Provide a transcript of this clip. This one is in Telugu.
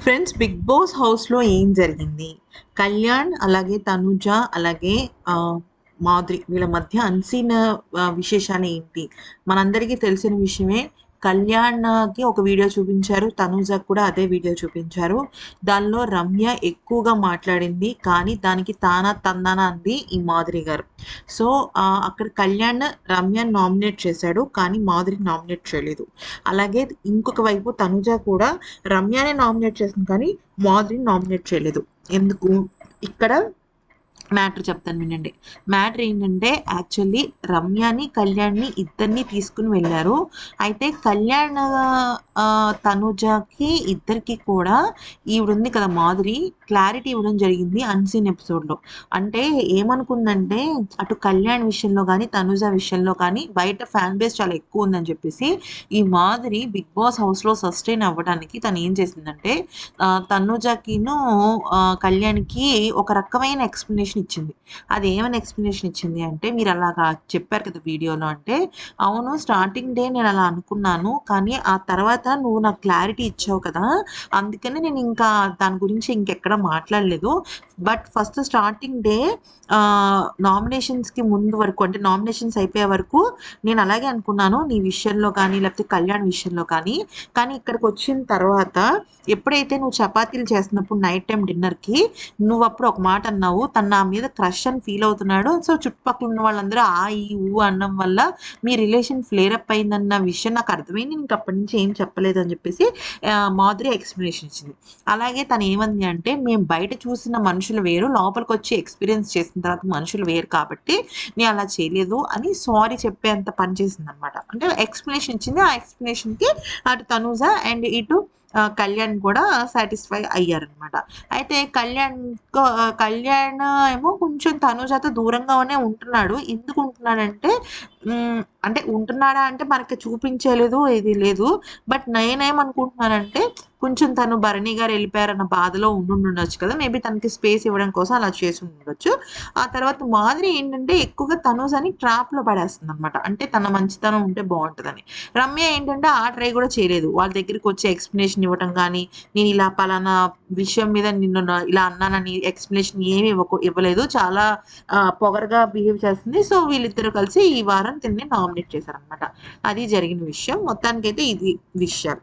ఫ్రెండ్స్ బిగ్ బాస్ హౌస్లో ఏం జరిగింది? కళ్యాణ్ అలాగే తనుజ అలాగే ఆ, మాధురి వీళ్ళ మధ్య అన్సీన్ విశేషాలు ఏంటి? మనందరికీ తెలిసిన విషయమే కళ్యాణ్కి ఒక వీడియో చూపించారు తనుజకు కూడా అదే వీడియో చూపించారు. దానిలో రమ్య ఎక్కువగా మాట్లాడింది కానీ దానికి తానా తందాన అంది ఈ మాధురి గారు. సో అక్కడ కళ్యాణ్ రమ్య నామినేట్ చేశాడు కానీ మాధురి నామినేట్ చేయలేదు. అలాగే ఇంకొక వైపు తనుజ కూడా రమ్యనే నామినేట్ చేసింది కానీ మాధురి నామినేట్ చేయలేదు. ఎందుకు? ఇక్కడ మ్యాటర్ చెప్తాను వినండి. మ్యాటర్ ఏంటంటే యాక్చువల్లీ రమ్యని కళ్యాణ్ని ఇద్దరిని తీసుకుని వెళ్ళారు. అయితే కళ్యాణ్ తనుజకి ఇద్దరికి కూడా ఈవిడుంది కదా మాధురి క్లారిటీ ఇవ్వడం జరిగింది అన్సీన్ ఎపిసోడ్లో. అంటే ఏమనుకుందంటే అటు కళ్యాణ్ విషయంలో కానీ తనుజ విషయంలో కానీ బయట ఫ్యాన్ బేస్ చాలా ఎక్కువ ఉందని చెప్పేసి ఈ మాధురి బిగ్ బాస్ హౌస్లో సస్టైన్ అవ్వడానికి తను ఏం చేసిందంటే తనుజకిను కళ్యాణ్కి ఒక రకమైన ఎక్స్ప్లెనేషన్ ఇచ్చింది. అది ఏమైనా ఎక్స్ప్లెనేషన్ ఇచ్చింది అంటే మీరు అలాగా చెప్పారు కదా వీడియోలో అంటే అవును స్టార్టింగ్ డే నేను అలా అనుకున్నాను కానీ ఆ తర్వాత నువ్వు నాకు క్లారిటీ ఇచ్చావు కదా అందుకనే నేను ఇంకా దాని గురించి ఇంకెక్కడ మాట్లాడలేదు. బట్ ఫస్ట్ స్టార్టింగ్ డే నామినేషన్స్కి ముందు వరకు అంటే నామినేషన్స్ అయిపోయే వరకు నేను అలాగే అనుకున్నాను నీ విషయంలో కానీ లేకపోతే కళ్యాణ్ విషయంలో కానీ. కానీ ఇక్కడికి వచ్చిన తర్వాత ఎప్పుడైతే నువ్వు చపాతీలు చేస్తున్నప్పుడు నైట్ టైం డిన్నర్కి నువ్వు అప్పుడు ఒక మాట అన్నావు తన నా మీద క్రష్ అని ఫీల్ అవుతున్నాడు. సో చుట్టుపక్కల ఉన్న వాళ్ళందరూ ఆ ఈ ఊ అన్నం వల్ల మీ రిలేషన్ ఫ్లేర్ అప్ అయిందన్న విషయం నాకు అర్థమైంది. నేను అప్పటి నుంచి ఏం చెప్పలేదు అని చెప్పేసి మాధురి ఎక్స్ప్లెనేషన్ ఇచ్చింది. అలాగే తను ఏమంది అంటే మేము బయట చూసిన మనుషులు వేరు లోపలికి వచ్చి ఎక్స్పీరియన్స్ చేసిన తర్వాత మనుషులు వేరు కాబట్టి నేను అలా చేయలేదు అని సారీ చెప్పేంత పని చేసింది అనమాట అంటే ఎక్స్ప్లెనేషన్ ఇచ్చింది. ఆ ఎక్స్ప్లెనేషన్కి అటు తనూజ అండ్ ఇటు కళ్యాణ్ కూడా సాటిస్ఫై అయ్యారనమాట అయితే కళ్యాణ్ కళ్యాణ్ ఏమో కొంచెం తనుజతో దూరంగానే ఉంటున్నాడు. ఎందుకు ఉంటున్నాడంటే అంటే ఉంటున్నాడా అంటే మనకి చూపించలేదు ఇది లేదు. బట్ నేనేమనుకుంటున్నానంటే కొంచెం తను భరణి గారు వెళ్ళిపోయారన్న బాధలో ఉండుండొచ్చు కదా. మేబీ తనకి స్పేస్ ఇవ్వడం కోసం అలా చేసి ఉండొచ్చు. ఆ తర్వాత మాదిరి ఏంటంటే ఎక్కువగా తనుజ్ అని ట్రాప్లో పడేస్తుంది అనమాట అంటే తన మంచితనం ఉంటే బాగుంటుందని. రమ్య ఏంటంటే ఆ ట్రై కూడా చేయలేదు. వాళ్ళ దగ్గరికి వచ్చి ఎక్స్ప్లెనేషన్ ఇవ్వటం కానీ నేను ఇలా పలానా విషయం మీద నిన్ను ఇలా అన్నానని ఎక్స్ప్లెనేషన్ ఏమి ఇవ్వకు ఇవ్వలేదు. చాలా పొగరగా బిహేవ్ చేస్తుంది. సో వీళ్ళిద్దరు కలిసి ఈ వారం తిన్ని నామినేట్ చేశారనమాట అది జరిగిన విషయం. మొత్తానికైతే ఇది విషయాలు